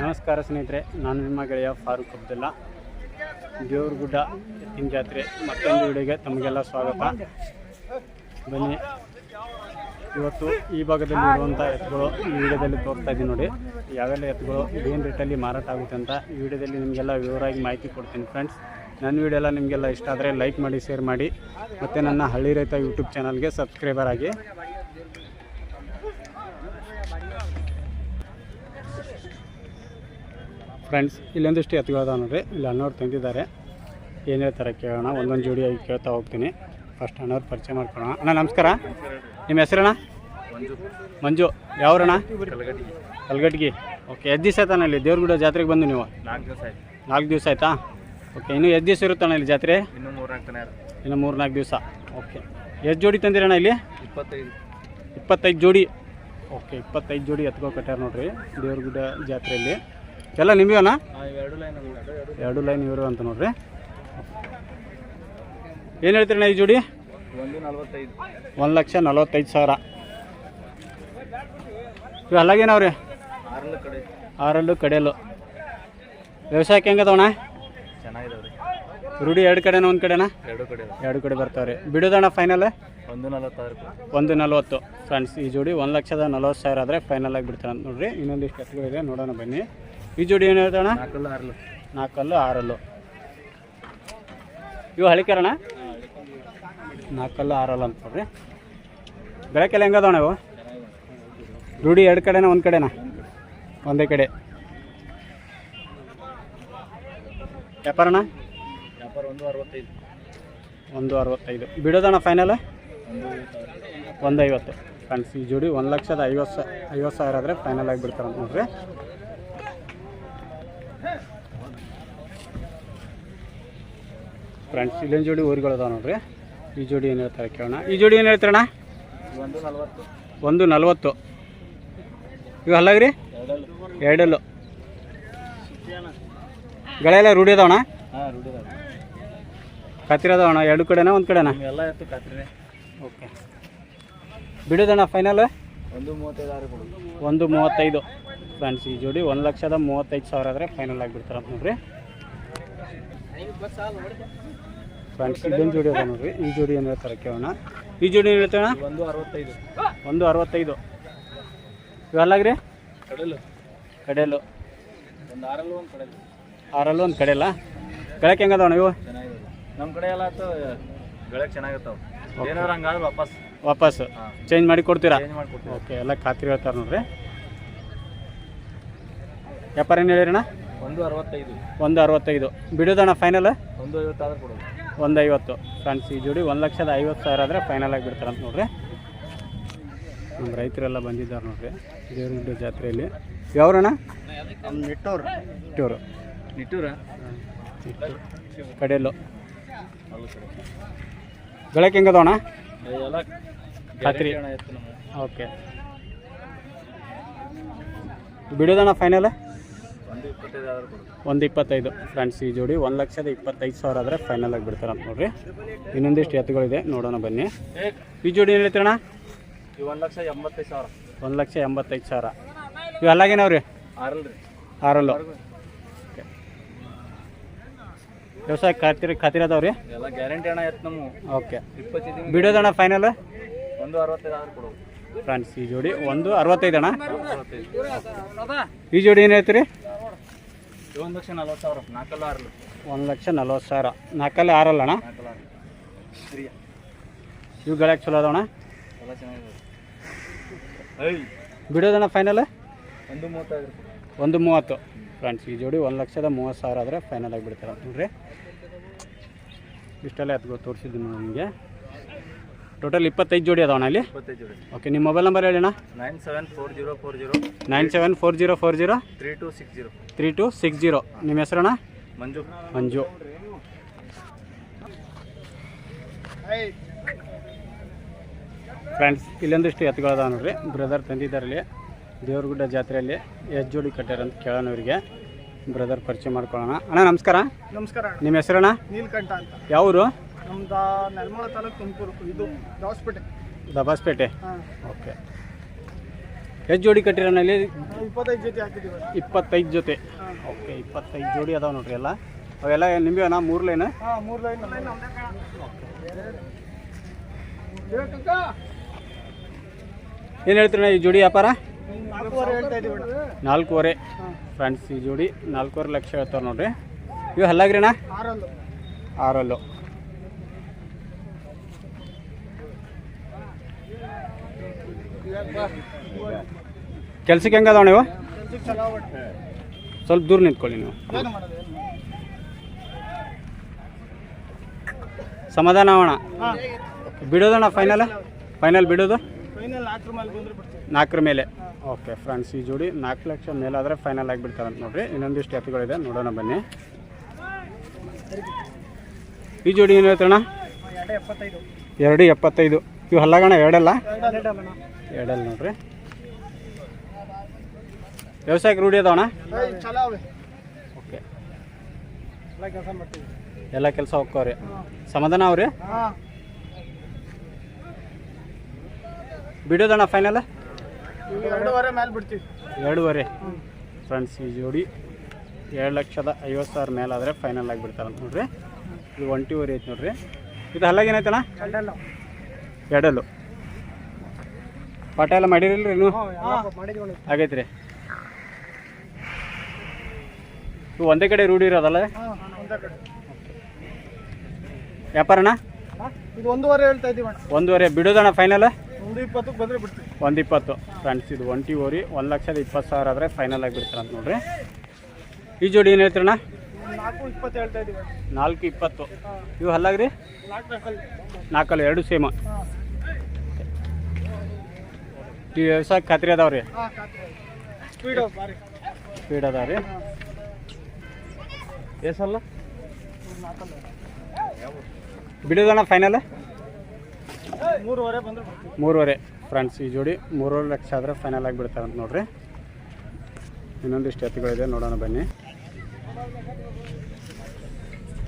ನಮಸ್ಕಾರ ಸ್ನೇಹಿತರೆ, ನಾನು ನಿಮ್ಮ ಗೆಳೆಯ ಫಾರೂಕ್ ಅಬ್ದುಲ್ಲಾ. ದೇವ್ರಗುಡ್ಡ ಎತ್ತಿನ ಜಾತ್ರೆ ಮತ್ತೊಂದು ವಿಡಿಯೋಗೆ ತಮಗೆಲ್ಲ ಸ್ವಾಗತ. ಬನ್ನಿ, ಇವತ್ತು ಈ ಭಾಗದಲ್ಲಿ ಇರುವಂಥ ಎತ್ತುಗಳು ಈ ವಿಡಿಯೋದಲ್ಲಿ ಇದ್ದೀನಿ ನೋಡಿ. ಯಾವೆಲ್ಲ ಎತ್ತುಗಳು ಏನು ರೇಟಲ್ಲಿ ಮಾರಾಟ ಆಗುತ್ತೆ ಅಂತ ಈ ವಿಡಿಯೋದಲ್ಲಿ ನಿಮಗೆಲ್ಲ ವಿವರವಾಗಿ ಮಾಹಿತಿ ಕೊಡ್ತೀನಿ ಫ್ರೆಂಡ್ಸ್. ನನ್ನ ವಿಡಿಯೋ ಎಲ್ಲ ನಿಮಗೆಲ್ಲ ಇಷ್ಟ ಆದರೆ ಲೈಕ್ ಮಾಡಿ, ಶೇರ್ ಮಾಡಿ. ಮತ್ತು ನನ್ನ ಹಳ್ಳಿ ರೈತ ಯೂಟ್ಯೂಬ್ ಚಾನಲ್ಗೆ ಸಬ್ಸ್ಕ್ರೈಬರ್ ಆಗಿ ಫ್ರೆಂಡ್ಸ್ ಇಲ್ಲೊಂದಿಷ್ಟು ಎತ್ತುಗಳದ ನೋಡ್ರಿ. ಇಲ್ಲಿ ಅಣ್ಣವ್ರು ತಂದಿದ್ದಾರೆ. ಏನು ಹೇಳ್ತಾರೆ ಕೇಳೋಣ ಒಂದೊಂದು ಜೋಡಿಯಾಗಿ ಕೇಳ್ತಾ ಹೋಗ್ತೀನಿ. ಫಸ್ಟ್ ಅಣ್ಣವ್ರು ಪರಿಚಯ ಮಾಡ್ಕೊಳ್ಳೋಣ. ಅಣ್ಣ ನಮಸ್ಕಾರ. ನಿಮ್ಮ ಹೆಸರಣ್ಣ? ಮಂಜು. ಮಂಜು ಯಾವ್ರಣ್ಣ? ಕಲ್ಗಟ್ಗಿ ಓಕೆ ಎಷ್ಟು ದಿವಸ ಆಯ್ತಾನ ಇಲ್ಲಿ? ದೇವ್ರಗುಡ ಜಾತ್ರೆಗೆ ಬಂದು ನೀವು? ನಾಲ್ಕು ದಿವಸ ಆಯಿತಾ. ನಾಲ್ಕು ದಿವಸ ಆಯ್ತಾ? ಓಕೆ ಇನ್ನೂ ಎಷ್ಟು ದಿವಸ ಇರುತ್ತಣ್ಣ ಇಲ್ಲಿ ಜಾತ್ರೆ? ಇನ್ನೂ ಮೂರ್ನಾಲ್ಕು ಇನ್ನು ಮೂರು ನಾಲ್ಕು ದಿವಸ. ಓಕೆ ಎಷ್ಟು ಜೋಡಿ ತಂದಿರಣ್ಣ ಇಲ್ಲಿ? ಇಪ್ಪತ್ತೈದು. ಇಪ್ಪತ್ತೈದು ಜೋಡಿ. ಓಕೆ ಇಪ್ಪತ್ತೈದು ಜೋಡಿ ಎತ್ಕೋ ಕಟ್ಟಾರ ನೋಡ್ರಿ ದೇವ್ರಗುಡ್ಡ ಜಾತ್ರೆಯಲ್ಲಿ ಎಲ್ಲ ನಿಮಗಣ್ಣ ಎರಡು ಲೈನ್ ಎರಡು ಲೈನ್ ಇವರು ಅಂತ ನೋಡ್ರಿ. ಏನು ಹೇಳ್ತೀರಣ್ಣ ಈ ಜೋಡಿ? ಒಂದು ಲಕ್ಷ ನಲವತ್ತೈದು ಸಾವಿರ. ಇವೆಲ್ಲಾಗೇನವ್ರಿ ಆರಲ್ಲ ಕಡೆ. ಆರಲ್ಲು ಕಡೆಯಲ್ಲು. ವ್ಯವಸಾಯಕ್ಕೆ ಹೆಂಗದವಣ ಚೆನ್ನಾಗಿದಾವೆ ರೀ ರೂಢಿ ಎರಡು ಕಡೆನ ಒಂದು ಕಡೆನ? ಎರಡು ಕಡೆ ಎರಡು ಕಡೆ ಬರ್ತಾವ್ರಿ. ಬಿಡೋದಣ್ಣ ಫೈನಲ್ ಒಂದು ನಲ್ವತ್ತಾರು ಒಂದು ನಲ್ವತ್ತು. ಫ್ರೆಂಡ್ಸ್ ಈ ಜೋಡಿ ಒಂದು ಲಕ್ಷದ ನಲವತ್ತು ಸಾವಿರ ಆದರೆ ಫೈನಲ್ ಆಗಿ ಬಿಡ್ತಾರೆ ಅಂತ ನೋಡ್ರಿ. ಇನ್ನೊಂದಿಷ್ಟು ಎತ್ತುಗಳಿದೆ ನೋಡೋಣ ಬನ್ನಿ. ಈ ಜೋಡಿ ಏನು ಹೇಳ್ತಾಣ ಅಣ್ಣ? ಆರಲ್ಲ. ನಾಲ್ಕಲ್ಲು ಆರಲ್ಲು. ಇವು ಹಳಿಕರಣ? ನಾಲ್ಕಲ್ಲು ಆರಲ್ಲ ಅಂತ ಕೊಡ್ರಿ ಬೆಳಕೆಲ್ಲ ಹೆಂಗದವಣ ಇವು? ರೂಢಿ ಎರಡು ಕಡೆನ ಒಂದು ಕಡೆನಾ? ಒಂದೇ ಕಡೆ. ವ್ಯಾಪಾರಣ ವ್ಯಾಪಾರ ಒಂದು ಅರವತ್ತೈದು. ಒಂದು ಅರವತ್ತೈದು. ಬಿಡೋದಣ್ಣ ಫೈನಲ್ ಒಂದು ಐವತ್ತು. ಫ್ರೆಂಡ್ಸ್ ಈ ಜೋಡಿ ಒಂದು ಲಕ್ಷದ ಐವತ್ತು ಸಾವಿರ ಐವತ್ತು ಸಾವಿರ ಆದರೆ ಫೈನಲ್ ಆಗಿ ಬಿಡ್ತಾರೆ ಅಂತ ನೋಡ್ರಿ. ಫ್ರೆಂಡ್ಸ್ ಇಲ್ಲೊಂದು ಜೋಡಿ ಊರುಗಳು ಅದಾವೆ ನೋಡ್ರಿ. ಈ ಜೋಡಿ ಏನು ಹೇಳ್ತಾರೆ ಕೇಳೋಣ. ಈ ಜೋಡಿ ಏನು ಹೇಳ್ತಾರಣ್ಣ? ಒಂದು ನಲ್ವತ್ತು. ಒಂದು ನಲ್ವತ್ತು ಇವು ಅಲ್ಲಾಗ್ರಿ? ಎರಡಲ್ಲ. ಗಳೆಲ್ಲ ರೂಢಿ ಅದಾವಣ ಕತ್ತಿರ ಅದಾವಣ ಎರಡು ಕಡೆನಾ ಒಂದು ಕಡೆನಾ? ಎಲ್ಲ ಓಕೆ. ಬಿಡೋದಣ್ಣ ಫೈನಲ್ ಒಂದು ಮೂವತ್ತೈದು ಒಂದು ಮೂವತ್ತೈದು. ಫ್ರೆಂಡ್ಸ್ ಈ ಜೋಡಿ ಒಂದು ಲಕ್ಷದ ಮೂವತ್ತೈದು ಸಾವಿರ ಆದರೆ ಫೈನಲ್ ಆಗಿಬಿಡ್ತಾರಂತ ನೋಡ್ರಿ. ಫ್ರೆಂಡ್ಸ್ ಇದೊಂದು ಜೋಡಿ ಅದ ನೋಡ್ರಿ. ಈ ಜೋಡಿ ಏನು ಹೇಳ್ತಾರೆ ಕೇಳೋಣ. ಈ ಜೋಡಿ ಏನು ಹೇಳ್ತಾಣ ಒಂದು ಅರವತ್ತೈದು. ಒಂದು ಅರವತ್ತೈದು. ಇವೆಲ್ಲಾಗ್ರಿ ಕಡಲು. ಕಡೆಲು. ಒಂದು ಕಡೆಲ್ಲ ಒಂದು ಕಡಲು. ಆರಲ್ಲು ಒಂದು ಕಡೆಯಲ್ಲ ಗಳಕ್ಕೆ ಹೆಂಗದವಣ ಇವು? ಚೆನ್ನಾಗಿದೆ ನಮ್ಮ ಕಡೆ ಎಲ್ಲ ಆಯ್ತು ಗಳಕ್ಕೆ ಚೆನ್ನಾಗಿರ್ತಾವೆ. ಏನಾದ್ರು ಹಂಗಾದ್ರೆ ವಾಪಸ್. ವಾಪಸ್. ಚೇಂಜ್ ಮಾಡಿ ಕೊಡ್ತೀರಾ? ಚೇಂಜ್ ಓಕೆ ಎಲ್ಲ ಖಾತ್ರಿ ಹೇಳ್ತಾರೆ ನೋಡ್ರಿ. ವ್ಯಾಪಾರ ಏನು ಹೇಳಿರಣ್ಣ ಒಂದು ಅರವತ್ತೈದು. ಒಂದು ಅರವತ್ತೈದು. ಬಿಡೋದಣ್ಣ ಫೈನಲ್ ಒಂದು ಐವತ್ತಾದ್ರೂ ಕೊಡೋದು ಒಂದು ಐವತ್ತು ಫ್ರೆಂಡ್ಸ್ ಈ ಜೋಡಿ ಒಂದು ಲಕ್ಷದ ಐವತ್ತು ಸಾವಿರ ಆದರೆ ಫೈನಲ್ ಆಗಿ ಬಿಡ್ತಾರೆ ಅಂತ ನೋಡ್ರಿ. ನಮ್ಮ ರೈತರೆಲ್ಲ ಬಂದಿದ್ದಾರೆ ನೋಡ್ರಿ ದೇವರಗುಡ್ಡ ಜಾತ್ರೆಯಲ್ಲಿ. ಯಾವ್ರಣ್ಣ? ಇಟ್ಟವ್ರು ನಿಟ್ಟೂರು. ಇಟ್ಟೂರು ನಿಟ್ಟೂರ? ಕಡೆಯಲ್ಲು ಹೆಂಗದವಣ ಖಾತ್ರಿ. ಅಣ್ಣ ನಮ್ಮ ಓಕೆ. ಬಿಡೋದಣ್ಣ ಫೈನಲ್ ಒಂದು ಇಪ್ಪತ್ತೈದು ಫ್ರೆಂಡ್ಸ್ ಈ ಜೋಡಿ ಒಂದು ಲಕ್ಷದ ಇಪ್ಪತ್ತೈದು ಸಾವಿರ ಆದರೆ ಫೈನಲ್ ಆಗಿ ಬಿಡ್ತಾರೆ ಅಂತ ನೋಡ್ರಿ. ಇನ್ನೊಂದಿಷ್ಟು ಎತ್ತುಗಳಿದೆ ನೋಡೋಣ ಬನ್ನಿ. ಈ ಜೋಡಿ ಏನು ಹೇಳ್ತೀರಣ್ಣ? ಈ ಒಂದು ಲಕ್ಷ ಎಂಬತ್ತೈದು ಸಾವಿರ. ಒಂದು ಲಕ್ಷ ಎಂಬತ್ತೈದು ಸಾವಿರ. ಇವು ಅಲ್ಲಾಗೇನವ್ರಿ ಆರಲ್ಲ ರೀ ಆರಲ್ಲು. ವ್ಯವಸಾಯ ಖಾತಿರ ಖಾತಿರ ಅದಾವ್ರಿ ಎಲ್ಲ ಗ್ಯಾರಂಟಿ ಅಣ್ಣ ಎತ್ತು ನಮ್ಮ. ಓಕೆ ಇಪ್ಪತ್ತೈದು ಬಿಡೋದಣ್ಣ ಫೈನಲ್ ಒಂದು ಅರವತ್ತೈದು ಕೊಡೋದು. ಫ್ರೆಂಡ್ಸ್ ಈ ಜೋಡಿ ಒಂದು ಅರವತ್ತೈದು ಅಣ್ಣ. ಈ ಜೋಡಿ ಏನು ಹೇಳ್ತೀರಿ? ಒಂದು ಲಕ್ಷ ನಲ್ವತ್ತು ಸಾವಿರ ನಾಲ್ಕಲ್ಲ ಆರಲ್ಲ. ಒಂದು ಲಕ್ಷ ನಲ್ವತ್ತು ಸಾವಿರ. ನಾಲ್ಕಲ್ಲಿ ಆರಲ್ಲ ಅಣ್ಣ? ನಾಲ್ಕಲ್ಲ ಆರಲ್ಲ. ಇವು ಗಳಕ್ಕೆ ಚಲೋ ಅದಾವಣ ಎಲ್ಲ ಚೆನ್ನಾಗಿದೆ. ಐ ಬಿಡೋದಣ್ಣ ಫೈನಲ್ ಒಂದು ಮೂವತ್ತೈದು ಒಂದು ಮೂವತ್ತು. ಫ್ರೆಂಡ್ಸ್ ಈ ಜೋಡಿ ಒಂದು ಲಕ್ಷದ ಮೂವತ್ತು ಸಾವಿರ ಆದರೆ ಫೈನಲ್ ಆಗಿ ಬಿಡ್ತಾರೆ. ಅಂತ ನೋಡ್ರಿ. ಇಷ್ಟೆಲ್ಲ ಎತ್ಕೊ ತೋರಿಸಿದ್ದೀನಿ ನಿಮಗೆ. ಟೋಟಲ್ ಇಪ್ಪತ್ತೈದು ಜೋಡಿ ಅದಾವಣ ಇಲ್ಲಿ? ಇಪ್ಪತ್ತೈದು ಜೋಡಿ. ಓಕೆ ನಿಮ್ಮ ಮೊಬೈಲ್ ನಂಬರ್ ಹೇಳಿ nine seven four zero four zero. Nine seven four zero four zero. Three two six zero. Three two six zero. ನಿಮ್ಮ ಹೆಸರಣ್ಣ ಮಂಜು. ಮಂಜು. ಫ್ರೆಂಡ್ಸ್ ಇಲ್ಲೊಂದಿಷ್ಟು ಎತ್ಗಳದಾವ ನೋಡ್ರಿ. ಬ್ರದರ್ ತಂದಿದ್ದಾರಲ್ಲಿ ದೇವ್ರಗುಡ್ಡ ಜಾತ್ರೆಯಲ್ಲಿ ಎಷ್ಟು ಜೋಡಿ ಕಟ್ಟಾರ ಅಂತ ಕೇಳೋಣ ಇವರಿಗೆ. ಬ್ರದರ್ ಪರಿಚಯ ಮಾಡ್ಕೊಳ್ಳೋಣ. ಅಣ್ಣ ನಮಸ್ಕಾರ. ನಮಸ್ಕಾರ ಅಣ್ಣ. ನಿಮ್ಮ ಹೆಸರಣ್ಣ ನೀಲ್ಕಂಠ ಅಂತ. ಯಾವೂರು? ನಮ್ದು ತಾಲೂಕು ತುಮಕೂರು. ಇದು ದಬಾಸ್ಪೇಟೆ ಹಾಂ. ಓಕೆ. ಎಷ್ಟು ಜೋಡಿ ಕಟ್ಟಿರೋಣ ಇಲ್ಲಿ ಇಪ್ಪತ್ತೈದು ಜೊತೆ ಹಾಕಿದ್ದೀವಿ ಇಪ್ಪತ್ತೈದು ಜೊತೆ. ಓಕೆ ಇಪ್ಪತ್ತೈದು ಜೋಡಿ ಅದಾವೆ ನೋಡ್ರಿ ಎಲ್ಲ. ಅವೆಲ್ಲ ನಿಂಬೆನಾ ಮೂರು ಲೈನ್ ಹಾಂ ಮೂರು ಲೈನ್ ಏನು ಹೇಳ್ತೀರಣ್ಣ ಈ ಜೋಡಿ ವ್ಯಾಪಾರ? ನಾಲ್ಕೂವರೆ ಹೇಳ್ತಾ ಇದ್ದೀವಿ. ನಾಲ್ಕೂವರೆ. ಫ್ರೆಂಡ್ಸ್ ಈ ಜೋಡಿ ನಾಲ್ಕೂವರೆ ಲಕ್ಷ ಹೇಳ್ತಾರೆ ನೋಡ್ರಿ. ಇವು ಹಲ್ಲಾಗ್ರಿಣ್ಣ? ಆರಲ್ಲು. ಆರಲ್ಲು. ಕೆಲ್ಸಕ್ಕೆ ಹೆಂಗೆ ಅದಾವ ನೀವು? ಸ್ವಲ್ಪ ದೂರ ನಿಂತ್ಕೊಳ್ಳಿ ನೀವು. ಸಮಾಧಾನ ಅವಣ ಬಿಡೋದಣ್ಣ ಫೈನಲ್ ಫೈನಲ್ ಬಿಡೋದು? ನಾಲ್ಕರ ಮೇಲೆ. ಓಕೆ ಫ್ರೆಂಡ್ಸ್ ಈ ಜೋಡಿ ನಾಲ್ಕು ಲಕ್ಷ ಮೇಲಾದರೆ ಫೈನಲ್ ಆಗಿಬಿಡ್ತಾರಂತ ನೋಡ್ರಿ. ಇನ್ನೊಂದಿಷ್ಟು ಎತ್ತುಗಳಿದೆ, ನೋಡೋಣ ಬನ್ನಿ. ಈ ಜೋಡಿ ಏನು ಎಪ್ಪತ್ತೈದು ಎರಡು ಎಪ್ಪತ್ತೈದು. ಇವು ಹಲ್ಲಗಣ ಎರಡಲ್ಲ? ಎರಡಲ್ಲ ಎರಡಲ್ಲ ನೋಡ್ರಿ. ವ್ಯವಸಾಯಕ್ಕೆ ರೂಢಿ ಅದಾವಣ ಓಕೆ. ಎಲ್ಲ ಕೆಲಸ ಹೋಗ್ತಾವ್ರಿ ಸಮಾಧಾನ ಅವ್ರಿ? ಬಿಡೋದಣ್ಣ ಫೈನಲ್ ಎರಡೂವರೆ ಮೇಲೆ ಬಿಡ್ತೀವಿ. ಎರಡೂವರೆ. ಫ್ರೆಂಡ್ಸ್ ಈ ಜೋಡಿ ಎರಡು ಲಕ್ಷದ ಐವತ್ತು ಸಾವಿರ ಮೇಲಾದರೆ ಫೈನಲ್ ಆಗಿಬಿಡ್ತಾರಂತ ನೋಡ್ರಿ. ಇದು ಒಂಟಿವರೆ ಐತೆ ನೋಡ್ರಿ. ಇದು ಹಲ್ಲಾಗೇನೈತಣ್ಣ ಎರಡಲ್ಲು. ಪಾಠ ಎಲ್ಲ ಮಾಡಿರಲ್ರಿ ನೀವು? ಹಾಂ ಮಾಡಿದ್ವಿ ಆಗೈತೆ ರೀ ಇವು ಒಂದೇ ಕಡೆ ರೂಢಿ ಇರೋದಲ್ಲ? ಹಾಂ ಒಂದೇ ಕಡೆ. ವ್ಯಾಪಾರಣ್ಣ ಇದು ಒಂದೂವರೆ ಹೇಳ್ತಾ ಇದ್ದೀವಿ ಒಂದೂವರೆ. ಬಿಡೋದಣ್ಣ ಫೈನಲ್ ಒಂದು ಬಂದರೆ ಬಿಡ್ತೀವಿ. ಒಂದು ಇಪ್ಪತ್ತು. ಫ್ರೆಂಡ್ಸ್ ಇದು ಒಂಟಿ ಓರಿ ಒಂದು ಲಕ್ಷದ ಇಪ್ಪತ್ತು ಸಾವಿರ ಆದರೆ ಫೈನಲ್ ಆಗಿ ಬಿಡ್ತಾರಂತ ನೋಡ್ರಿ. ಈ ಜೋಡಿ ಏನು ಹೇಳ್ತೀರಣ್ಣ? ನಾಲ್ಕು ಇಪ್ಪತ್ತು ಹೇಳ್ತಾ ಇದ್ದೀವಿ ಅಣ್ಣ ನಾಲ್ಕು ಇಪ್ಪತ್ತು. ಇವು ಹಲ್ಲಾಗ್ರಿ? ನಾಲ್ಕು ನಾಲ್ಕಲ್ಲಿ. ಎರಡು ಸೇಮ್ ಈ ವ್ಯವಸಾಯ ಖಾತ್ರಿ ಅದಾವ ರೀ. ಸ್ಪೀಡ್ ಅದಾವ. ರೀ. ಎಸಲ್ಲ ಬಿಡೋದಣ್ಣ ಫೈನಲ್ ಮೂರುವರೆ ಫ್ರೆಂಡ್ಸ್ ಈ ಜೋಡಿ ಮೂರುವರೆ ಲಕ್ಷ ಆದರೆ ಫೈನಲ್ ಆಗಿಬಿಡ್ತಾರಂತ ನೋಡ್ರಿ. ಇನ್ನೊಂದಿಷ್ಟು ಎತ್ತುಗಳಿದೆ ನೋಡೋಣ ಬನ್ನಿ.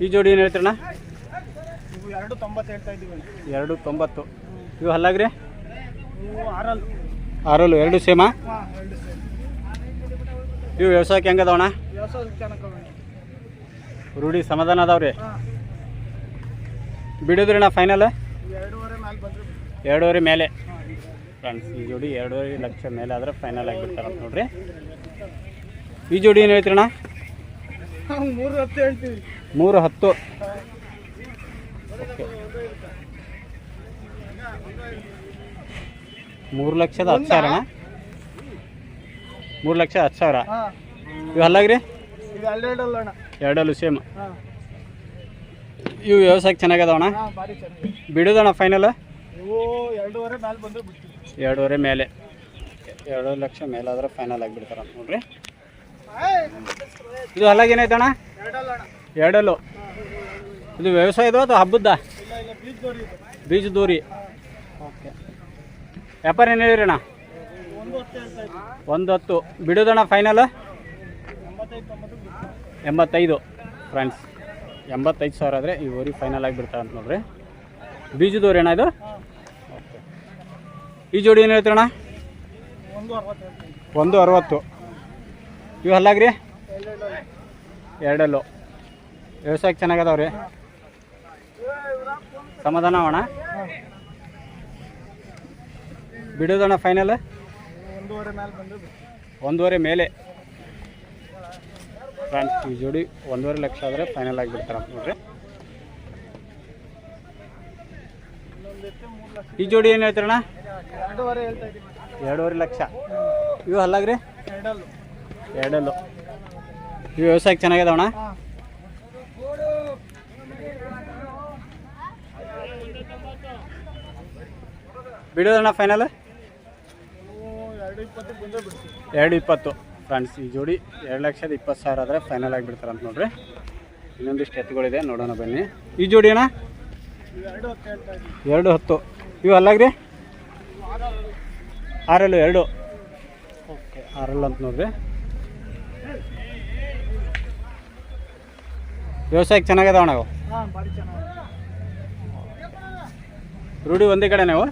ಈ ಜೋಡಿ ಏನು ಹೇಳ್ತೀರಣ್ಣ? ಎರಡು ತೊಂಬತ್ತು ಹೇಳ್ತಾ ಇದ್ದೀವಿ. ಎರಡು ತೊಂಬತ್ತು. ಇವು ಹಲ್ಲಾಗ್ರಿ? ಆರಲ್ಲು. ಆರಲ್ಲು ಎರಡು ಸೇಮಾ? ಇವು ವ್ಯವಸಾಯಕ್ಕೆ ಹೆಂಗೆ ಅದಾವಣ ರೂಢಿ ಸಮಾಧಾನ ಅದಾವ್ರಿ? ಬಿಡುದ್ರಿ ನಾ ಫೈನಲ್ ಎರಡೂವರೆ ಮೇಲೆ. ಫ್ರೆಂಡ್ಸ್ ಈ ಜೋಡಿ ಎರಡೂವರೆ ಲಕ್ಷ ಮೇಲೆ ಆದರೆ ಫೈನಲ್ ಆಗಿಬಿಡ್ತಾರ ನೋಡ್ರಿ. ಈ ಜೋಡಿ ಏನು ಹೇಳ್ತೀರಣ್ಣ ಮೂರು ಹತ್ತು ಹೇಳ್ತೀವಿ. ಮೂರು ಹತ್ತು. ಮೂರು ಲಕ್ಷದ ಹತ್ತು ಸಾವಿರ ಮೂರು ಲಕ್ಷ ಹತ್ತು ಸಾವಿರ? ಇವು ಅಣ್ಣ. ಎರಡಲ್ಲೂ ಸೇಮ್. ಇವು ವ್ಯವಸಾಯಕ್ಕೆ ಚೆನ್ನಾಗದವಣ್ಣ ಅಣ್ಣ? ಭಾರಿ ಚೆನ್ನಾಗಿ. ಬಿಡೋದಣ್ಣ ಫೈನಲ್ ಎರಡೂವರೆ ಮೇಲೆ ಬಂದರೆ ಬಿಡ್ತೀವಿ. ಎರಡೂವರೆ ಮೇಲೆ. ಎರಡು ಲಕ್ಷ ಮೇಲಾದ್ರೆ ಫೈನಲ್ ಆಗಿಬಿಡ್ತಾರ ನೋಡ್ರಿ. ಇದು ಅಣ್ಣ? ಎರಡಲ್ಲು ಇದು ವ್ಯವಸಾಯದ ಅಥವಾ ಹಬ್ಬದ ಬೀಜ ದೂರಿ ವ್ಯಾಪಾರ ಏನು ಹೇಳಿರಿ ಅಣ್ಣ? ಒಂದು ಹತ್ತು ಬಿಡೋದಣ್ಣ ಫೈನಲ್ ಎಂಬತ್ತೈದು ಫ್ರೆಂಡ್ಸ್ ಎಂಬತ್ತೈದು ಸಾವಿರ ಆದರೆ ಈ ಊರಿಗೆ ಫೈನಲ್ ಆಗಿಬಿಡ್ತಾರೆ ಅಂತ ನೋಡ್ರಿ. ಬೀಜದವ್ರು ಅಣ್ಣ ಇದು? ಈ ಜೋಡಿ ಏನು ಹೇಳ್ತೀರಣ್ಣ ಒಂದು ಅರವತ್ತು. ಇವು ಹಲ್ಲಾಗ್ರಿ? ಎರಡಲ್ಲೂ. ವ್ಯವಸಾಯಕ್ಕೆ ಚೆನ್ನಾಗದವ್ರಿ ಸಮಾಧಾನ ಅಣ್ಣ? ಬಿಡೋದಣ್ಣ ಫೈನಲ್ ಒಂದೂವರೆ ಮೇಲೆ ಫ್ರೆಂಡ್ಸ್ ಈ ಜೋಡಿ ಒಂದೂವರೆ ಲಕ್ಷ ಆದರೆ ಫೈನಲ್ ಆಗಿಬಿಡ್ತಾರೆ ಅಂತ ನೋಡ್ರಿ. ಈ ಜೋಡಿ ಏನು ಹೇಳ್ತೀರಣ್ಣ? ಎರಡೂವರೆ ಲಕ್ಷ. ಇವು ಅಲ್ಲಾಗ್ರಿ? ಎರಡಲ್ಲು. ಇವು ವ್ಯವಸಾಯಕ್ಕೆ ಚೆನ್ನಾಗಿದಾವಣ್ಣ? ಬಿಡೋದಣ್ಣ ಫೈನಲ್ ಎರಡು ಇಪ್ಪತ್ತು ಫ್ರೆಂಡ್ಸ್ ಈ ಜೋಡಿ ಎರಡು ಲಕ್ಷದ ಇಪ್ಪತ್ತು ಸಾವಿರ ಆದರೆ ಫೈನಲ್ ಆಗಿಬಿಡ್ತಾರೆ ಅಂತ ನೋಡ್ರಿ. ಇನ್ನೊಂದಿಷ್ಟು ಎತ್ತುಗಳಿದೆ ನೋಡೋಣ ಬನ್ನಿ. ಈ ಜೋಡಿ ಅಣ್ಣ? ಎರಡು ಹತ್ತು. ಇವು ಅಲ್ಲಾಗ್ರಿ? ಆರಲ್ಲು ಎರಡು. ಓಕೆ ಆರಲ್ಲು ಅಂತ ನೋಡ್ರಿ. ವ್ಯವಸಾಯಕ್ಕೆ ಚೆನ್ನಾಗದಾವ ಅಣ್ಣ ರೂಢಿ ಒಂದೇ ಕಡೆ ನಾವು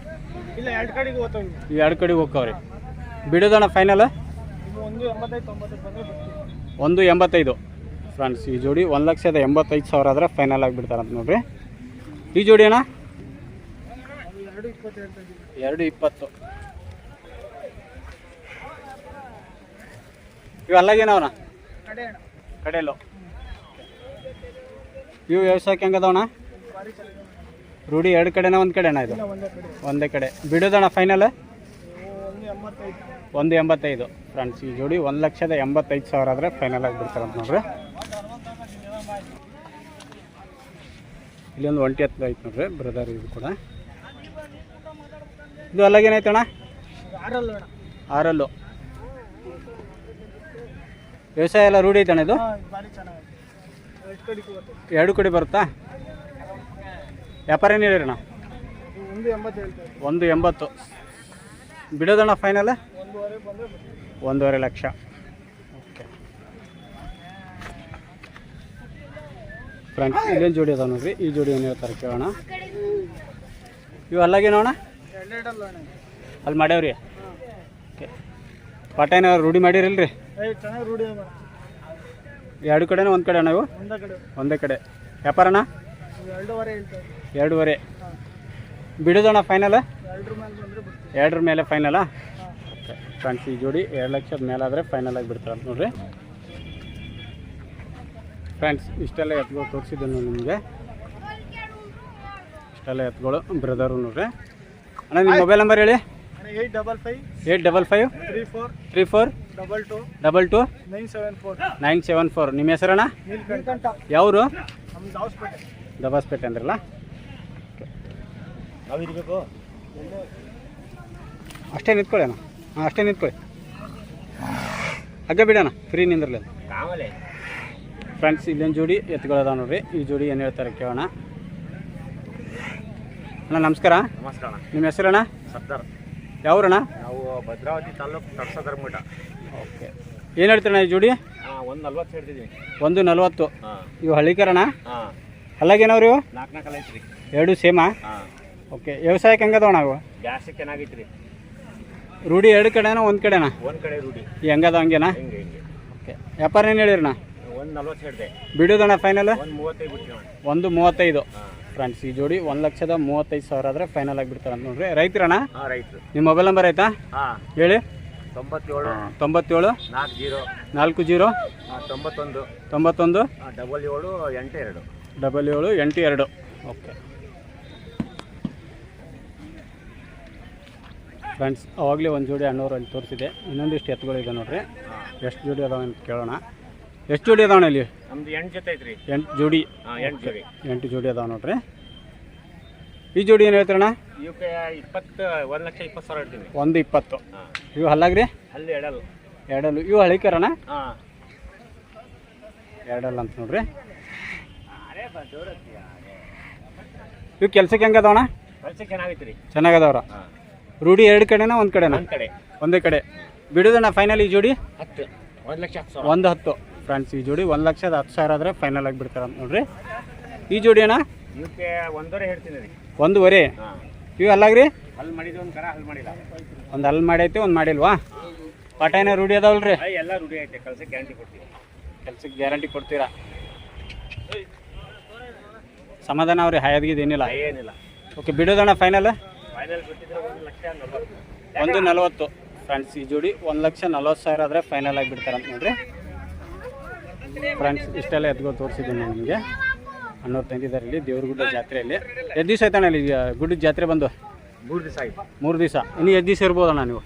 ಎರಡು ಕಡೆಗೆ ಹೋಗ್ತಾವ್ರಿ. ಬಿಡೋದಣ್ಣ ಫೈನಲ್ ಒಂದು ಎಂಬತ್ತೈದು ಫ್ರೆಂಡ್ಸ್ ಈ ಜೋಡಿ ಒಂದು ಲಕ್ಷದ ಎಂಬತ್ತೈದು ಸಾವಿರ ಆದರೆ ಫೈನಲ್ ಆಗಿಬಿಡ್ತಾರಂತ ನೋಡ್ರಿ. ಈ ಜೋಡಿ ಅಣ್ಣ? ಎರಡು ಇಪ್ಪತ್ತು. ಇವು ಇದ್ದೀವಿ ಎರಡು ಇಪ್ಪತ್ತು ಇವೆಲ್ಲಾಗೇನವಣ್ಣ ಕಡೆಯಲ್ಲೋ ಇವು ವ್ಯವಸಾಯಕ್ಕೆ ಹೆಂಗದವಣ್ಣ ಭಾರಿ ರೂಢಿ ಎರಡು ಕಡೆನ ಒಂದು ಕಡೆನ ಇದು? ಒಂದೇ ಕಡೆ. ಬಿಡೋದಣ್ಣ ಫೈನಲ್ ಒಂದು ಎಂಬತ್ತೈದು ಫ್ರೆಂಡ್ಸ್ ಈ ಜೋಡಿ ಒಂದು ಲಕ್ಷದ ಎಂಬತ್ತೈದು ಸಾವಿರ ಆದರೆ ಫೈನಲ್ ಆಗಿಬಿಡ್ತಾರಂತ ನೋಡ್ರಿ. ಇಲ್ಲೊಂದು ಒಂಟಿ ಹತ್ತು ಐತೆ ನೋಡ್ರಿ ಬ್ರದರ್ ಇದು ಕೂಡ. ಇದು ಅಲ್ಲಾಗೇನೈತಣ್ಣ ಆರಲ್ಲ ಅಣ್ಣ? ಆರಲ್ಲು. ವ್ಯವಸಾಯ ಎಲ್ಲ ರೂಢಿ ಅಣ್ಣ ಇದು? ಎರಡು ಕಡೆ ಬರುತ್ತಾ? ವ್ಯಾಪಾರ ಏನು ಹೇಳಿರಣ್ಣ ಅಣ್ಣ? ಒಂದು ಎಂಬತ್ತು ಹೇಳ್ತಾ ಇದ್ದೀವಿ ಒಂದು ಎಂಬತ್ತು ಬಿಡೋದಣ್ಣ ಫೈನಲ್ ಒಂದೂವರೆ ಲಕ್ಷ. ಓಕೆ ಫ್ರೆಂಡ್ಸ್ ಇಲ್ಲೇನು ಜೋಡಿ ಅದಾವ ನೋಡ್ರಿ? ಈ ಜೋಡಿ ಏನು ಹೇಳ್ತಾರೆ ಕೇಳೋಣ. ಇವು ಅಲ್ಲಾಗೇನೋಣ ಅಲ್ಲಿ ಮಾಡ್ಯಾವ್ರಿ? ಓಕೆ ಪಾಠ ಏನೋ ರೂಢಿ ಮಾಡಿರಿಲ್ರಿ? ಎರಡು ಕಡೆನೂ ಒಂದು ಕಡೆ ಅಣ್ಣ ಇವು? ಒಂದೇ ಕಡೆ. ವ್ಯಾಪಾರ ಅಣ್ಣ? ವ್ಯಾಪಾರನ ಇವು ಎರಡೂವರೆ. ಎರಡೂವರೆ ಬಿಡೋದಣ್ಣ ಫೈನಲ್ ಎರಡರ ಮೇಲೆ ಫೈನಲ ಫ್ರೆಂಡ್ಸ್ ಈ ಜೋಡಿ ಎರಡು ಲಕ್ಷದ ಮೇಲಾದರೆ ಫೈನಲ್ ಆಗಿ ಬಿಡ್ತಾರೆ ನೋಡ್ರಿ. ಫ್ರೆಂಡ್ಸ್ ಇಷ್ಟೆಲ್ಲ ಎತ್ಗಳು ತೋರಿಸಿದ್ದೀನಿ ನಿಮಗೆ. ಇಷ್ಟೆಲ್ಲ ಎತ್ಗಳು ಬ್ರದರು ನೋಡ್ರಿ. ಅಣ್ಣ ನಿಮ್ಮ ಮೊಬೈಲ್ ನಂಬರ್ ಹೇಳಿ? Eight eight double five eight double five three four three four double two double two nine seven four nine seven four ನಿಮ್ಮ ಹೆಸರಣ್ಣ ಯಾವರು? ದಬಾಸ್ಪೇಟೆ ಅಂದ್ರಲ್ಲ? ಅಷ್ಟೇ ನಿಂತ್ಕೊಳ್ಳಿ ಅಣ್ಣ. ಹಾಂ ಅಷ್ಟೇ ನಿಂತ್ಕೊಳ್ಳಿ. ಹಾಗೆ ಬಿಡೋಣ ಫ್ರೀ ನಿಂದ್ರಲ್ಲ. ಕಾಮಲೆ. ಫ್ರೆಂಡ್ಸ್ ಇಲ್ಲೊಂದು ಜೋಡಿ ಎತ್ಕೊಳ್ಳೋದ ನೋಡ್ರಿ. ಈ ಜೋಡಿ ಏನು ಹೇಳ್ತಾರೆ ಕೇಳೋಣ. ಅಣ್ಣ ನಮಸ್ಕಾರ. ನಮಸ್ಕಾರ ನಿಮ್ಮ ಹೆಸರಣ್ಣ? ಸರ್ದಾರ್ ಯಾವ್ರಣ್ಣ? ನಾವು ಭದ್ರಾವತಿ ತಾಲೂಕು ತರ್ಸಧರ್ಮಠ ಓಕೆ. ಏನು ಹೇಳ್ತೀರಣ್ಣ ಈ ಜೋಡಿ? ಒಂದು ನಲ್ವತ್ತು ಹೇಳ್ತಿದ್ದೀನಿ ಒಂದು ನಲ್ವತ್ತು. ಇವು ಹಳ್ಳಿಕರಣ ಹಾಂ. ಅಲ್ಲಾಗೇನವ್ರಿ ಇವು? ನಾಲ್ಕು ನಾಲ್ಕಲ್ಲ ಐತ್ರಿ. ಎರಡು ಸೇಮಾ? ಓಕೆ. ವ್ಯವಸಾಯಕ್ಕೆ ಹೆಂಗದವಣ ಅವು ಗ್ಯಾಸ್ ಚೆನ್ನಾಗೈತ್ರಿ. ರೂಢಿ ಎರಡು ಕಡೆನಾ ಒಂದು ಕಡೆನಾ? ಒಂದು ಕಡೆ ರೂಢಿ. ಈ ಹೆಂಗದ ಹಂಗೇನಾ? ಹೆಂಗೆ ಹೆಂಗೆ. ಓಕೆ. ವ್ಯಾಪಾರ ಏನು ಹೇಳಿರಣ್ಣ ಒಂದು ನಲ್ವತ್ತು ಹೇಳಿದೆ. ಬಿಡೋದಣ್ಣ ಫೈನಲ್ ಒಂದು ಮೂವತ್ತೈದು ಬಿಡ್ತೀವಿ ಒಂದು ಮೂವತ್ತೈದು. ಫ್ರೆಂಡ್ಸ್ ಈ ಜೋಡಿ ಒಂದು ಲಕ್ಷದ ಮೂವತ್ತೈದು ಸಾವಿರ ಆದರೆ ಫೈನಲ್ ಆಗಿಬಿಡ್ತಾರೆ ಅಂತ ನೋಡ್ರಿ. ರೈತರಣ್ಣ? ಹಾಂ ರೈತರು. ನಿಮ್ಮ ಮೊಬೈಲ್ ನಂಬರ್ ಆಯ್ತಾ? ಹಾಂ. ಹೇಳಿ. ತೊಂಬತ್ತೇಳು. ತೊಂಬತ್ತೇಳು. ನಾಲ್ಕು ಜೀರೋ. ನಾಲ್ಕು ಜೀರೋ. ತೊಂಬತ್ತೊಂದು. ತೊಂಬತ್ತೊಂದು. ಡಬಲ್ ಏಳು ಎಂಟು ಎರಡು. ಡಬಲ್ ಏಳು ಎಂಟು ಎರಡು. ಓಕೆ. ಫ್ರೆಂಡ್ಸ್ ಆವಾಗಲೇ ಒಂದು ಜೋಡಿ ಅಣ್ಣವ್ರು ಅಲ್ಲಿ ತೋರಿಸಿದೆ. ಇನ್ನೊಂದಿಷ್ಟು ಎತ್ತುಗಳಿದೆ ನೋಡ್ರಿ. ಎಷ್ಟು ಜೋಡಿ ಅದಾವೆ ಅಂತ ಕೇಳೋಣ. ಎಷ್ಟು ಜೋಡಿ ಅದಾವಣ ಇಲ್ಲಿ ನಮ್ದು ಎಂಟು ಜೊತೆ ಐತ್ರಿ. ಎಂಟು ಜೋಡಿ? ಎಂಟು ಜೋಡಿ. ಎಂಟು ಜೋಡಿ ಅದಾವ ನೋಡ್ರಿ. ಈ ಜೋಡಿ ಏನು ಹೇಳ್ತೀರಣ್ಣ? ಇವಕ್ಕೆ ಇಪ್ಪತ್ತು ಒಂದು ಲಕ್ಷ ಇಪ್ಪತ್ತು ಸಾವಿರ ಇಡ್ತೀನಿ ಒಂದು ಇಪ್ಪತ್ತು. ಇವು ಹಲ್ಲಾಗ್ರಿ ಅಲ್ಲಿ ಎಡಲು. ಎರಡಲ್ಲು. ಇವು ಹಳಿಕರಣ ಹಾಂ. ಎರಡಲ್ಲ ಅಂತ ನೋಡ್ರಿ. ಇವು ಕೆಲ್ಸಕ್ಕೆ ಹೆಂಗೆ ಅದಾವಣ ಕೆಲಸ ಚೆನ್ನಾಗೈತ್ರಿ. ಚೆನ್ನಾಗದವ್ರ ರೂಢಿ ಎರಡು ಕಡೆನಾ ಒಂದು ಕಡೆನಾ? ಒಂದು ಕಡೆ. ಒಂದೇ ಕಡೆ. ಬಿಡೋದಣ್ಣ ಫೈನಲ್ ಈ ಜೋಡಿ? ಹತ್ತು. ಒಂದು ಲಕ್ಷ ಹತ್ತು ಸಾವಿರ. ಒಂದು ಹತ್ತು. ಫ್ರೆಂಡ್ಸ್ ಈ ಜೋಡಿ ಒಂದು ಲಕ್ಷದ ಹತ್ತು ಸಾವಿರ ಆದರೆ ಫೈನಲ್ ಆಗಿ ಬಿಡ್ತಾರೆ ಅಂತ ನೋಡ್ರಿ. ಈ ಜೋಡಿ ಅಣ್ಣ? ಇವಕ್ಕೆ ಒಂದೂವರೆ ಹೇಳ್ತೀನಿ ರೀ. ಒಂದೂವರೆ? ಹಾಂ. ಇವು ಅಲ್ಲಾಗ್ರಿ ಅಲ್ಲಿ ಮಾಡಿದ ಒಂದು ಕರ ಅಲ್ಲಿ ಮಾಡಿಲ್ಲ. ಒಂದು ಅಲ್ಲಿ ಮಾಡೈತಿ ಒಂದು ಮಾಡಿಲ್ವಾ? ಪಟಾಯನ ರೂಢಿ ಅದಾವಲ್ರಿ? ಎಲ್ಲ ರೂಢಿ ಐತೆ ಕೆಲಸಕ್ಕೆ ಗ್ಯಾರಂಟಿ ಕೊಡ್ತೀವಿ. ಕೆಲ್ಸಕ್ಕೆ ಗ್ಯಾರಂಟಿ ಕೊಡ್ತೀರಾ? ಸಮಾಧಾನ ಅವ್ರಿ ಹಾಯದ್ಗಿದ್ದು ಏನಿಲ್ಲ. ಏನಿಲ್ಲ. ಓಕೆ ಬಿಡೋದಣ್ಣ ಫೈನಲ್ ಒಂದು ನಲ್ವತ್ತು. ಫ್ರೆಂಡ್ಸ್ ಈ ಜೋಡಿ ಒಂದು ಲಕ್ಷ ನಲ್ವತ್ತು ಸಾವಿರ ಆದರೆ ಫೈನಲ್ ಆಗಿ ಬಿಡ್ತಾರೆ ಅಂತ ನೋಡ್ರಿ. ಫ್ರೆಂಡ್ಸ್ ಇಷ್ಟೆಲ್ಲ ಎತ್ಕೊಂಡು ತೋರಿಸಿದ್ದೀನಿ ನಿಮಗೆ. ಅನ್ನೋರು ತಂದಿದ್ದಾರೆ ಇಲ್ಲಿ ದೇವ್ರಗುಡ್ಡ ಜಾತ್ರೆಯಲ್ಲಿ. ಎಷ್ಟು ದಿವಸ ಆಯ್ತಣ್ಣ ಇಲ್ಲಿ ಗುಡ್ಡ ಜಾತ್ರೆ ಬಂದು? ಮೂರು ದಿವಸ ಆಯ್ತು. ಮೂರು ದಿವಸ. ಇನ್ನು ಎಷ್ಟು ದಿವಸ ಇರ್ಬೋದಣ್ಣ ನೀವು?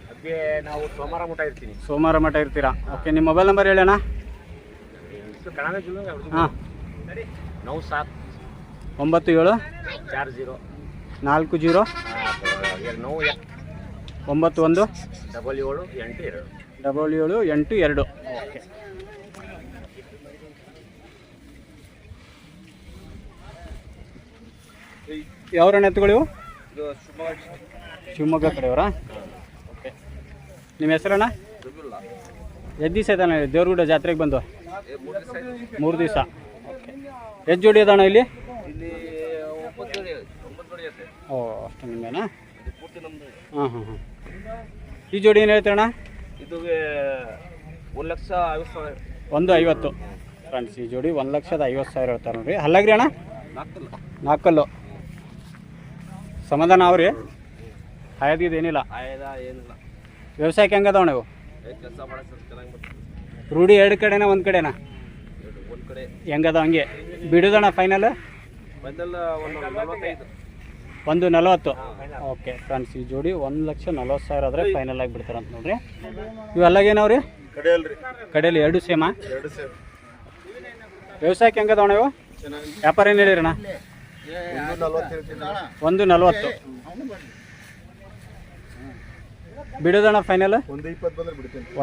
ನಾವು ಸೋಮವಾರ ಮಠ ಇರ್ತೀನಿ. ಸೋಮವಾರ ಮಠ ಇರ್ತೀರಾ? ಓಕೆ ನಿಮ್ಮ ಮೊಬೈಲ್ ನಂಬರ್ ಹೇಳಣ್ಣ ಹಾಂ. ನೌ ಸಾತ್ ಒಂಬತ್ತು ಏಳು. ಚಾರ್ ಜೀರೋ. ನಾಲ್ಕು ಜೀರೋ. ಒಂಬತ್ತು ಒಂದು. ಡಬಲ್ ಏಳು ಎಂಟು ಎರಡು. ಡಬಲ್ ಏಳು ಎಂಟು ಎರಡು ಓಕೆ ಯಾವ್ರಣ್ಣ ಎತ್ತುಗಳಿವು ಶಿವಮೊಗ್ಗ ಕಡೆಯವರಾ? ಓಕೆ. ನಿಮ್ಮ ಹೆಸರಣ್ಣ? ಎಷ್ಟು ದಿವಸ ಇದ್ದಾನೆ ದೇವ್ರಗುಡ್ಡ ಜಾತ್ರೆಗೆ ಬಂದು? ಮೂರು ದಿವಸ. ಓಕೆ. ಎಷ್ಟು ಜೋಡಿ ಅದಾಣ ಇಲ್ಲಿ ಇಲ್ಲಿ ಒಂಬತ್ತು ಜೋಡಿ ಒಂಬತ್ತು ಜೋಡಿ ಐತೆ ಓ ಅಷ್ಟು ನಮ್ಮದು ಹಾಂ ಹಾಂ ಹಾಂ. ಈ ಜೋಡಿ ಏನು ಹೇಳ್ತೀರಣ್ಣ? ಇದು ಒಂದು ಲಕ್ಷ ಐವತ್ತು ಸಾವಿರ. ಒಂದು ಐವತ್ತು. ಫ್ರೆಂಡ್ಸ್ ಈ ಜೋಡಿ ಒಂದು ಲಕ್ಷದ ಐವತ್ತು ಸಾವಿರ ಹೇಳ್ತಾರೆ ನೋಡ್ರಿ. ಹಲ್ಲಾಗ್ರಿ ಅಣ್ಣ? ನಾಲ್ಕಲ್ಲ. ನಾಲ್ಕಲ್ಲು. ಸಮಾಧಾನ ಅವ್ರಿ? ಆಯ್ದಿದ್ದು ಏನಿಲ್ಲ. ಆಯ್ದ ಏನಿಲ್ಲ. ವ್ಯವಸಾಯಕ್ಕೆ ನೀವು? ಕೆಲಸ ಮಾಡಕ್ಕೆ ಚೆನ್ನಾಗಿ ಬರ್ತದೆ ರೂಢಿ ಎರಡು ಕಡೆನಾ ಒಂದು ಕಡೆನಾ? ಒಂದು ಕಡೆ. ಹೆಂಗದ ಹಂಗೆ? ಬಿಡೋದಣ್ಣ ಫೈನಲ್ ಬಂದಲ್ಲ ಒಂದು ನಲವತ್ತೈದು. ಒಂದು ನಲವತ್ತು. ಓಕೆ ಫ್ರೆಂಡ್ಸ್ ಈ ಜೋಡಿ ಒಂದು ಲಕ್ಷ ನಲವತ್ತು ಸಾವಿರ ಆದರೆ ಫೈನಲ್ ಆಗಿ ಬಿಡ್ತಾರಂತ ನೋಡ್ರಿ. ಇವೆಲ್ಲಾಗೇನವ್ರಿ ರೀ ಕಡೆಯಲ್ಲಿ ಎರಡು ಸೇಮಾ ವ್ಯವಸಾಯಕ್ಕೆ ಹೆಂಗದಾವ ನೀವು? ವ್ಯಾಪಾರ ಏನು ಹೇಳಿರಣ ಒಂದು ನಲ್ವತ್ತು ಬಿಡೋದಣ್ಣ ಫೈನಲ್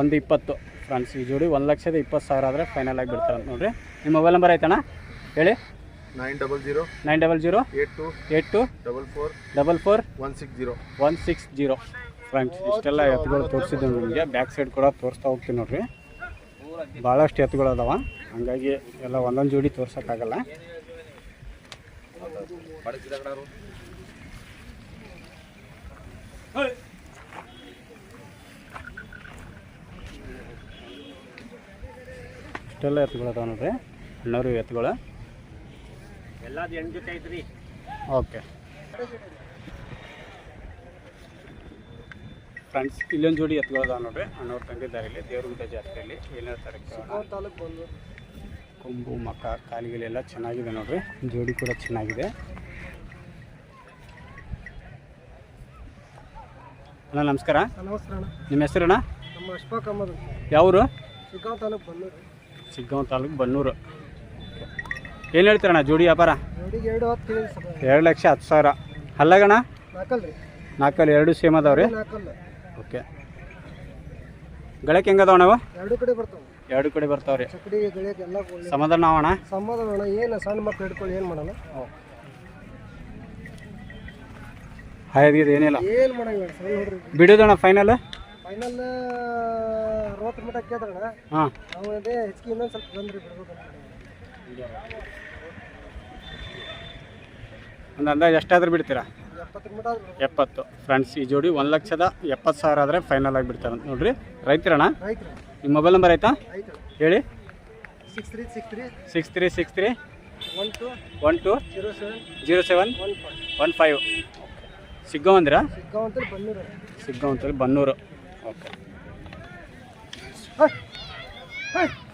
ಒಂದು ಇಪ್ಪತ್ತು ಫ್ರೆಂಡ್ಸ್ ಈ ಜೋಡಿ ಒಂದು ಲಕ್ಷದ ಇಪ್ಪತ್ತು ಸಾವಿರ ಆದರೆ ಫೈನಲ್ ಆಗಿ ಬಿಡ್ತಾರಂತ ನೋಡ್ರಿ. ನಿಮ್ಮ ಮೊಬೈಲ್ ನಂಬರ್ ಆಯ್ತಣ್ಣ? ಹೇಳಿ. Nine double zero nine double zero eight two eight two double four double four one six zero one six zero friends ಇಷ್ಟೆಲ್ಲ ಎತ್ತುಗಳು ತೋರಿಸಿದ್ದೆ ನಿಮಗೆ. ಬ್ಯಾಕ್ ಸೈಡ್ ಕೂಡ ತೋರಿಸ್ತಾ ಹೋಗ್ತೀನಿ ನೋಡ್ರಿ. ಭಾಳಷ್ಟು ಎತ್ತುಗಳು ಅದಾವ. ಹಂಗಾಗಿ ಎಲ್ಲ ಒಂದೊಂದು ಜೋಡಿ ತೋರ್ಸೋಕ್ಕಾಗಲ್ಲ. ಇಷ್ಟೆಲ್ಲ ಎತ್ತುಗಳು ಅದಾವ ನೋಡ್ರಿ. ಹಣ್ಣವರು ಎತ್ತುಗಳು. ಎಲ್ಲದು ಜೊತೆ ಐತ್ರಿ ಓಕೆ. ಫ್ರೆಂಡ್ಸ್ ಇಲ್ಲೊಂದು ಜೋಡಿ ಎತ್ಕೊಳ್ಳೋದ ನೋಡ್ರಿ. ಅಣ್ಣವ್ರು ತಂದಿದ್ದಾರೆ ಇಲ್ಲಿ. ದೇವ್ರಗುಡ್ಡ ಜಾತ್ರೆಯಲ್ಲಿ ತಾರೀಕು ತಾಲೂಕು ಬಂದು. ಕೊಂಬು ಮಕ ಕಾಲಿಗೆಲ್ಲ ಚೆನ್ನಾಗಿದೆ ನೋಡ್ರಿ. ಜೋಡಿ ಕೂಡ ಚೆನ್ನಾಗಿದೆ. ಅಣ್ಣ ನಮಸ್ಕಾರ. ನಮಸ್ಕಾರ ಅಣ್ಣ. ನಿಮ್ಮ ಹೆಸರಣ್ಣ ನಮ್ಮ ಅಶ್ಫಾಕ್ ಅಹಮದ್ ಯಾವರು? ಶಿಗ್ಗಾಂವ್ ತಾಲೂಕು ಬನ್ನೂರು. ಸಿಗ್ಗಾಂವ್ ತಾಲೂಕು ಬನ್ನೂರು. ಏನು ಹೇಳ್ತೀರಣ್ಣ ಜೋಡಿ ವ್ಯಾಪಾರ? ಜೋಡಿಗೆ ಎರಡು ಹತ್ತು ಸರ್. ಎರಡು ಲಕ್ಷ ಹತ್ತು ಸಾವಿರ. ಅಲ್ಲಾಗಣ್ಣ ರೀ ನಾಲ್ಕಲ್ಲಿ ಎರಡು ಸೇಮ್ ಅದಾವ್ರಿ? ನಾಲ್ಕಲ್ಲ. ಓಕೆ. ಗಳಕ್ಕೆ ಹೆಂಗದ ನಾವು ಎರಡು ಕಡೆ ಬರ್ತಾವೆ. ಎರಡು ಕಡೆ ಬರ್ತಾವ್ರಿ. ಚಕಡಿ ಗಳಿಯಕ್ಕೆ ಎಲ್ಲ ಒಳ್ಳೆ ಸಮಾಧಾನ ಅವಣ ಸಮಾಧಾನ ಏನು ಸಣ್ಣ ಮಕ್ಳು ಹಿಡ್ಕೊಳ್ಳಿ ಏನು ಮಾಡೋಣ ಹಾಯ್ದಿದ್ದು ಏನಿಲ್ಲ. ಏನು ಮಾಡಂಗಿಲ್ಲ ಸಣ್ಣ ನೋಡ್ರಿ ಬಿಡೋದಣ್ಣ ಫೈನಲ್ ಫೈನಲ್ ಅರವತ್ತು ಮಟ್ಟ ಕೇಳ್ದಣ್ಣ ಹಾಂ. ನಾವು ಅದೇ ಹೆಚ್ಚಿಗೆ ಇನ್ನೊಂದು ಸ್ವಲ್ಪ ಬಂದ್ರಿ ಬಿಡ್ಬೇಕು ಒಂದು ಅಂದಾಜು ಎಷ್ಟಾದರೂ ಬಿಡ್ತೀರಾ? ಎಪ್ಪತ್ತು. ಫ್ರೆಂಡ್ಸ್ ಈ ಜೋಡಿ ಒಂದು ಲಕ್ಷದ ಎಪ್ಪತ್ತು ಸಾವಿರ ಆದರೆ ಫೈನಲ್ ಆಗಿ ಬಿಡ್ತಾರೆ ನೋಡ್ರಿ. ರೈತರಣ್ಣ? ನಿಮ್ಮ ಮೊಬೈಲ್ ನಂಬರ್ ಆಯ್ತಾ? ಹೇಳಿ. Six three six three six three six three one two one two zero seven zero seven one five ಸಿಗ್ಗೋ ಸಿಗ್ಗೋ ಅಂದಿರಾ ಸಿಗ್ಗಾವ್ ಅಂತೇಳಿ ಬನ್ನೂರು ಓಕೆ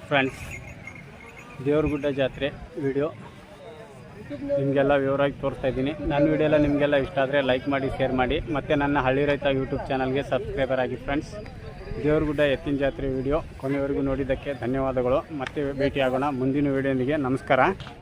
ಫ್ರೆಂಡ್ಸ್ ದೇವ್ರಗುಡ್ಡ ಜಾತ್ರೆ ವಿಡಿಯೋ ನಿಮಗೆಲ್ಲ ವಿವರವಾಗಿ ತೋರಿಸ್ತಾ ಇದ್ದೀನಿ. ನನ್ನ ವಿಡಿಯೋ ಎಲ್ಲ ನಿಮಗೆಲ್ಲ ಇಷ್ಟ ಆದರೆ ಲೈಕ್ ಮಾಡಿ ಶೇರ್ ಮಾಡಿ. ಮತ್ತು ನನ್ನ ಹಳ್ಳಿ ರೈತ ಯೂಟ್ಯೂಬ್ ಚಾನಲ್ಗೆ ಸಬ್ಸ್ಕ್ರೈಬರ್ ಆಗಿ ಫ್ರೆಂಡ್ಸ್ ದೇವ್ರಗುಡ್ಡ ಎತ್ತಿನ ಜಾತ್ರೆ ವಿಡಿಯೋ ಕೊನೆವರೆಗೂ ನೋಡಿದ್ದಕ್ಕೆ ಧನ್ಯವಾದಗಳು. ಮತ್ತೆ ಭೇಟಿಯಾಗೋಣ ಮುಂದಿನ ವಿಡಿಯೋನಿಗೆ ನಮಸ್ಕಾರ.